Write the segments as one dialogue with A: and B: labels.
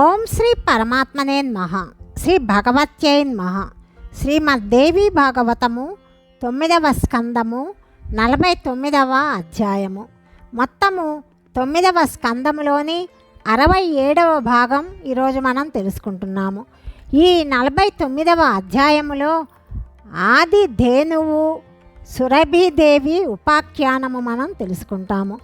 A: ఓం శ్రీ పరమాత్మనే మహా శ్రీ భగవత్యై నమః. శ్రీమద్దేవి భాగవతము తొమ్మిదవ స్కందము నలభై తొమ్మిదవ అధ్యాయము. మొత్తము తొమ్మిదవ స్కందములోని అరవై ఏడవ భాగం ఈరోజు మనం తెలుసుకుంటున్నాము. ఈ నలభై తొమ్మిదవ అధ్యాయములో ఆది ధేనువు సురభిదేవి ఉపాఖ్యానము మనం తెలుసుకుంటాము.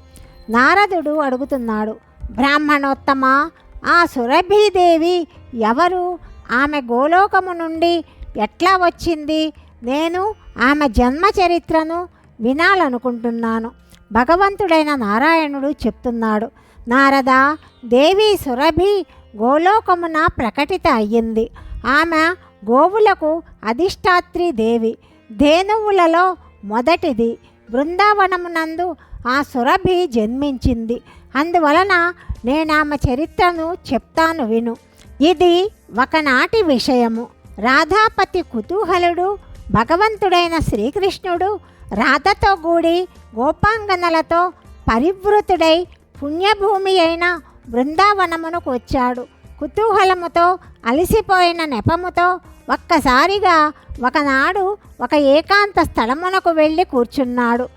A: నారదుడు అడుగుతున్నాడు బ్రాహ్మణోత్తమ ఆ సురభీదేవి ఎవరు? ఆమె గోలోకము నుండి ఎట్లా వచ్చింది? నేను ఆమె జన్మ చరిత్రను వినాలనుకుంటున్నాను. భగవంతుడైన నారాయణుడు చెప్తున్నాడు నారద దేవి సురభి గోలోకమున ప్రకటిత అయ్యింది. ఆమె గోవులకు అధిష్టాత్రి దేవి. ధేనువులలో మొదటిది. బృందావనమునందు ఆ సురభి జన్మించింది. అందువలన నేను ఆమె చరిత్రను చెప్తాను విను. ఇది ఒకనాటి విషయము. రాధాపతి కుతూహలుడు భగవంతుడైన శ్రీకృష్ణుడు రాధతో కూడి గోపాంగనలతో పరివృతుడై పుణ్యభూమి అయిన బృందావనమునకు వచ్చాడు. కుతూహలముతో అలసిపోయిన నెపముతో ఒక్కసారిగా ఒకనాడు ఒక ఏకాంత స్థలమునకు వెళ్ళి కూర్చున్నాడు.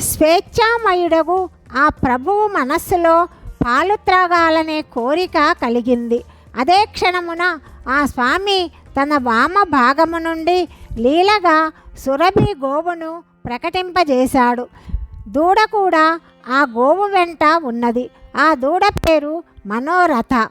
A: స్వేచ్ఛామయుడగు ఆ ప్రభువు మనస్సులో పాలు త్రాగాలనే కోరిక కలిగింది. అదే క్షణమున ఆ స్వామి తన వామ భాగము నుండి లీలగా సురభి గోవును ప్రకటింపజేశాడు. దూడ కూడా ఆ గోవు వెంట ఉన్నది. ఆ దూడ పేరు మనోరథ.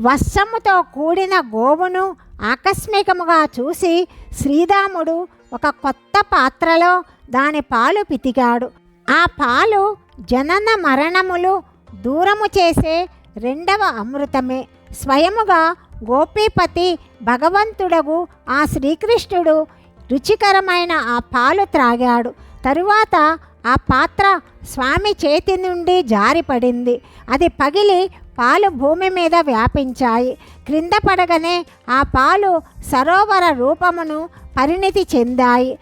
A: వర్షముతో కూడిన గోవును ఆకస్మికముగా చూసి శ్రీరాముడు ఒక కొత్త పాత్రలో దాని పాలు పితికాడు ఆ పాలు జనన మరణములు దూరము చేసే రెండవ అమృతమే. స్వయముగా గోపీపతి భగవంతుడగు ఆ శ్రీకృష్ణుడు రుచికరమైన ఆ పాలు త్రాగాడు. తరువాత ఆ పాత్ర స్వామి చేతి నుండి జారిపడింది. అది పగిలి పాలు భూమి మీద వ్యాపించాయి. క్రింద పడగనే ఆ పాలు సరోవర రూపమును పరిణితి చెందాయి.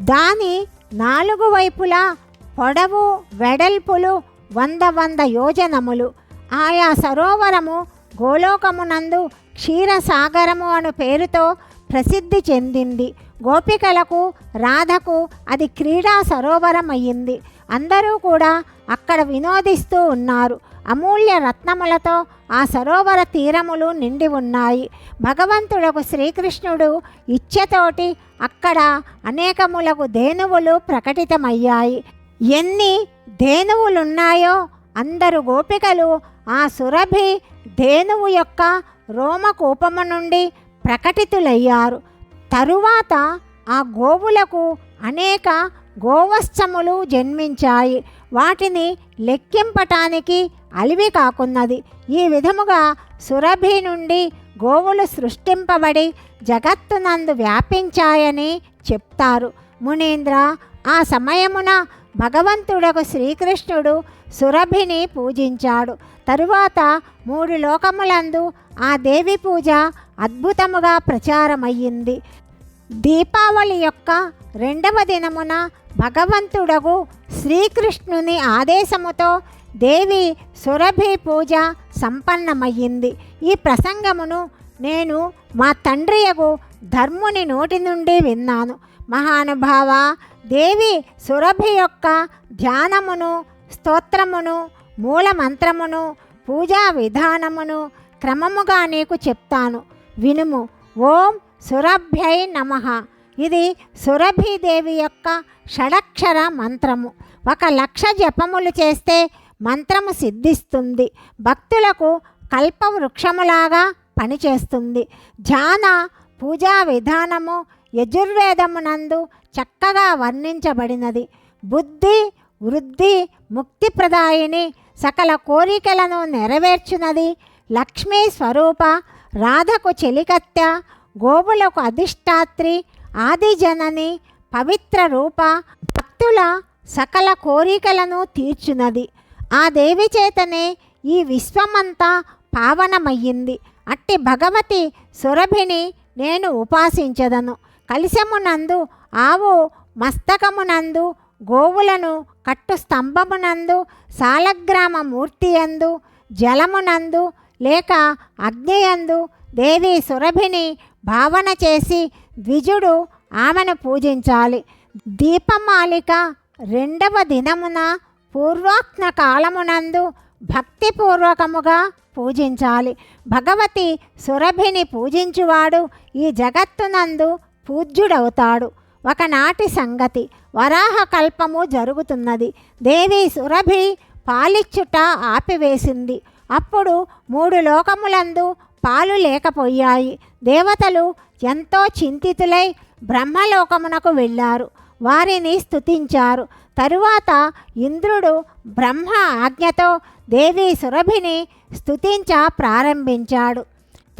A: దాని నాలుగు వైపులా పొడవు వెడల్పులు వంద వంద యోజనములు. ఆయా సరోవరము గోలోకమునందు క్షీరసాగరము అను పేరుతో ప్రసిద్ధి చెందింది. గోపికలకు రాధకు అది క్రీడా సరోవరం అయ్యింది అందరూ కూడా అక్కడ వినోదిస్తూ ఉన్నారు. అమూల్య రత్నములతో ఆ సరోవర తీరములు నిండి ఉన్నాయి. భగవంతుడకు శ్రీకృష్ణుడు ఇచ్ఛతోటి అక్కడ అనేకములకు ధేనువులు ప్రకటితమయ్యాయి. ఎన్ని ధేనువులున్నాయో అందరు గోపికలు ఆ సురభి ధేనువు యొక్క రోమకూపము నుండి ప్రకటితులయ్యారు. తరువాత ఆ గోవులకు అనేక గోవత్సములు జన్మించాయి. వాటిని లెక్కింపటానికి అలివి కాకున్నది. ఈ విధముగా సురభి నుండి గోవులు సృష్టింపబడి జగత్తునందు వ్యాపించాయని చెప్తారు. మునీంద్ర ఆ సమయమున భగవంతుడకు శ్రీకృష్ణుడు సురభిని పూజించాడు. తరువాత మూడు లోకములందు ఆ దేవి పూజ అద్భుతముగా ప్రచారమయ్యింది. దీపావళి యొక్క రెండవ దినమున భగవంతుడగు శ్రీకృష్ణుని ఆదేశముతో దేవి సురభి పూజ సంపన్నమయ్యింది. ఈ ప్రసంగమును నేను మా తండ్రియగు ధర్ముని నోటి నుండి విన్నాను. మహానుభావ దేవి సురభి యొక్క ధ్యానమును స్తోత్రమును మూలమంత్రమును పూజా విధానమును క్రమముగా నీకు చెప్తాను. వినుము. ఓం సురభ్యై నమ. ఇది సురభీదేవి యొక్క షడక్షర మంత్రము. ఒక లక్ష జపములు చేస్తే మంత్రము సిద్ధిస్తుంది. భక్తులకు కల్పవృక్షములాగా పనిచేస్తుంది. ధ్యాన పూజా విధానము యజుర్వేదమునందు చక్కగా వర్ణించబడినది. బుద్ధి వృద్ధి ముక్తిప్రదాయిని సకల కోరికలను నెరవేర్చినది. లక్ష్మీ స్వరూప రాధకు చెలికత్తె గోవులకు అధిష్టాత్రి ఆదిజనని పవిత్ర రూప భక్తుల సకల కోరికలను తీర్చున్నది ఆ దేవి చేతనే ఈ విశ్వమంతా పావనమయ్యింది. అట్టి భగవతి సురభిని నేను ఉపాసించదను. కలిశమునందు ఆవు మస్తకమునందు గోవులను కట్టు స్తంభమునందు సాలగ్రామ మూర్తియందు జలమునందు లేక అగ్నియందు దేవి సురభిని భావన చేసి ద్విజుడు ఆమెను పూజించాలి. దీపమాలిక రెండవ దినమున పూర్వాత్న కాలమునందు భక్తిపూర్వకముగా పూజించాలి. భగవతి సురభిని పూజించువాడు ఈ జగత్తునందు పూజ్యుడవుతాడు. ఒకనాటి సంగతి వరాహ కల్పము జరుగుతున్నది. దేవి సురభి పాలిచ్చుట ఆపివేసింది. అప్పుడు మూడు లోకములందు పాలు లేకపోయాయి. దేవతలు ఎంతో చింతితులై బ్రహ్మలోకమునకు వెళ్ళారు. వారిని స్థుతించారు తరువాత ఇంద్రుడు బ్రహ్మ ఆజ్ఞతో దేవి సురభిని స్థుతించ ప్రారంభించాడు.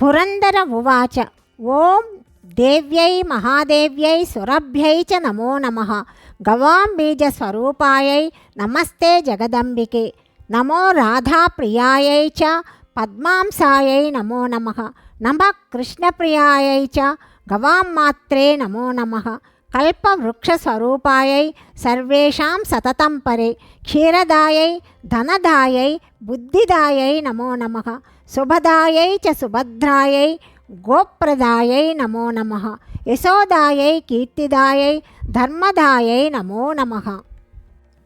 A: పురందర ఉవాచ. ఓం దేవ్యై మహాదేవ్యై సురభ్యై చ నమో నమ. గవాంబీజ స్వరూపాయై నమస్తే జగదంబికే. నమో రాధాప్రియాయై చ పద్మాంసాయై నమో నమ. నమ కృష్ణప్రియాయై చ గవాంమాత్రే నమో నమ. కల్పవృక్షస్వరూపాయై సర్వేషాం సతతం పరే. క్షీరదాయై ధనదాయై బుద్ధిదాయై నమో నమ. శుభదాయై చ సుభద్రాయై గోప్రదాయై నమో నమ. యశోదాయై కీర్తిదాయై ధర్మదాయై నమో నమ.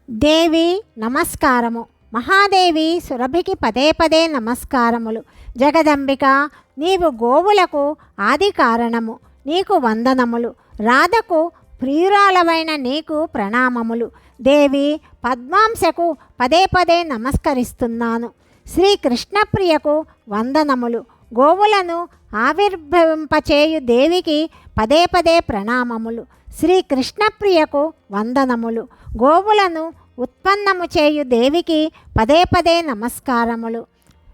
A: దేవి నమస్కారము. మహాదేవి సురభికి పదే పదే నమస్కారములు. జగదంబిక నీవు గోవులకు ఆది కారణము నీకు వందనములు. రాధకు ప్రియురాలవైన నీకు ప్రణామములు. దేవి పద్మాంశకు పదే పదే నమస్కరిస్తున్నాను. శ్రీకృష్ణప్రియకు వందనములు. గోవులను ఆవిర్భవింపచేయు దేవికి పదే పదే ప్రణామములు. శ్రీకృష్ణప్రియకు వందనములు. గోవులను ఉత్పన్నము చేయు దేవికి పదే పదే నమస్కారములు.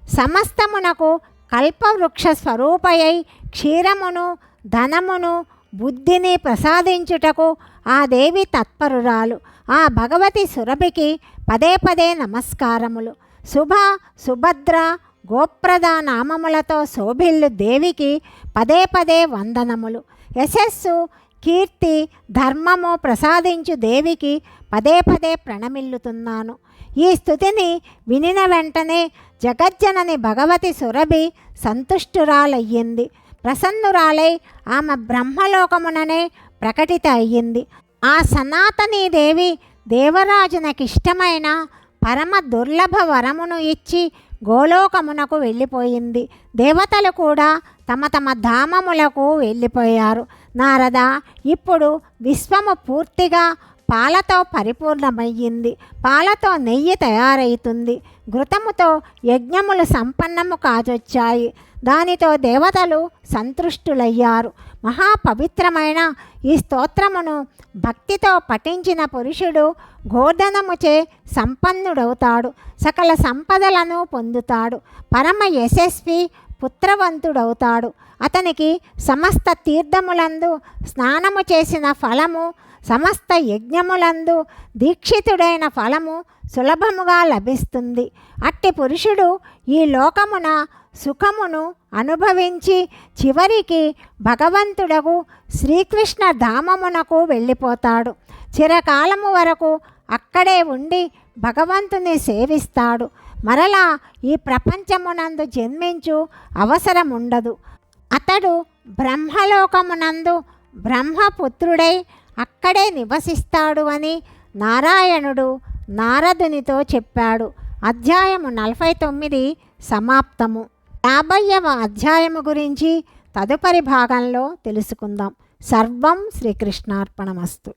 A: సమస్తమునకు కల్పవృక్ష స్వరూపయై క్షీరమును ధనమును బుద్ధిని ప్రసాదించుటకు ఆ దేవి తత్పరురాలు. ఆ భగవతి సురభికి పదే పదే నమస్కారములు. శుభ సుభద్ర గోప్రద నామములతో శోభిల్లు దేవికి పదే పదే వందనములు. యశస్సు కీర్తి ధర్మము ప్రసాదించు దేవికి పదే పదే ప్రణమిల్లుతున్నాను. ఈ స్థుతిని వినిన వెంటనే జగజ్జనని భగవతి సురభి సంతుష్టురాలయ్యింది. ప్రసన్నురాలై ఆమె బ్రహ్మలోకముననే ప్రకటిత అయ్యింది. ఆ సనాతనీ దేవి దేవరాజునకిష్టమైన పరమ దుర్లభ వరమును ఇచ్చి గోలోకమునకు వెళ్ళిపోయింది. దేవతలు కూడా తమ తమ ధామములకు వెళ్ళిపోయారు. నారద ఇప్పుడు విశ్వము పూర్తిగా పాలతో పరిపూర్ణమయ్యింది. పాలతో నెయ్యి తయారవుతుంది ఘృతముతో యజ్ఞములు సంపన్నము కాజొచ్చాయి. దానితో దేవతలు సంతృష్టులయ్యారు. మహాపవిత్రమైన ఈ స్తోత్రమును భక్తితో పఠించిన పురుషుడు గోర్ధనముచే సంపన్నుడవుతాడు. సకల సంపదలను పొందుతాడు. పరమ యశస్వి పుత్రవంతుడవుతాడు. అతనికి సమస్త తీర్థములందు స్నానము చేసిన ఫలము సమస్త యజ్ఞములందు దీక్షితుడైన ఫలము సులభముగా లభిస్తుంది. అట్టి పురుషుడు ఈ లోకమున సుఖమును అనుభవించి చివరికి భగవంతుడకు శ్రీకృష్ణ ధామమునకు వెళ్ళిపోతాడు. చిరకాలము వరకు అక్కడే ఉండి భగవంతుని సేవిస్తాడు. మరలా ఈ ప్రపంచమునందు జన్మించు అవసరం ఉండదు అతడు బ్రహ్మలోకమునందు బ్రహ్మపుత్రుడై అక్కడే నివసిస్తాడు అని నారాయణుడు నారదునితో చెప్పాడు. అధ్యాయము నలభై తొమ్మిది సమాప్తము. యాభైవ అధ్యాయము గురించి తదుపరి భాగంలో తెలుసుకుందాం. సర్వం శ్రీకృష్ణార్పణమస్తు.